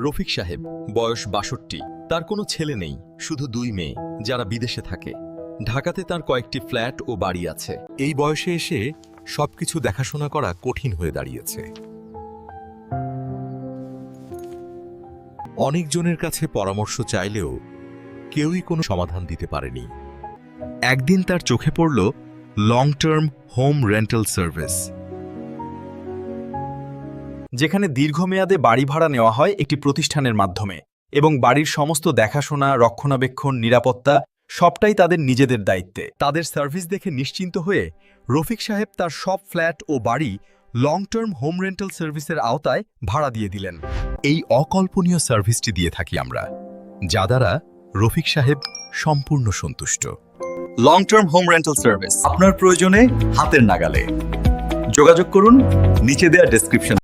রফিক সাহেব, বয়স বাষট্টি। তার কোনো ছেলে নেই, শুধু দুই মেয়ে, যারা বিদেশে থাকে। ঢাকাতে তার কয়েকটি ফ্ল্যাট ও বাড়ি আছে। এই বয়সে এসে সবকিছু দেখাশোনা করা কঠিন হয়ে দাঁড়িয়েছে। অনেকজনের কাছে পরামর্শ চাইলেও কেউই কোনো সমাধান দিতে পারেনি। একদিন তার চোখে পড়ল long term home rental service যেখানে দীর্ঘমেয়াদে বাড়ি ভাড়া নেওয়া হয় একটি প্রতিষ্ঠানের মাধ্যমে এবং বাড়ির সমস্ত দেখাশোনা, রক্ষণাবেক্ষণ, নিরাপত্তা সবটাই তাদের নিজেদের দায়িত্বে। তাদের সার্ভিস দেখে নিশ্চিন্ত হয়ে রফিক সাহেব তার সব ফ্ল্যাট ও বাড়ি লং টার্ম হোম রেন্টাল সার্ভিসের আওতায় ভাড়া দিয়ে দিলেন। এই অকল্পনীয় সার্ভিসটি দিয়ে থাকি আমরা, যা দ্বারা রফিক সাহেব সম্পূর্ণ সন্তুষ্ট। Long term home rental service. আপনার প্রয়োজনে হাতের নাগালে যোগাযোগ করুন, নিচে দেওয়া ডেসক্রিপশন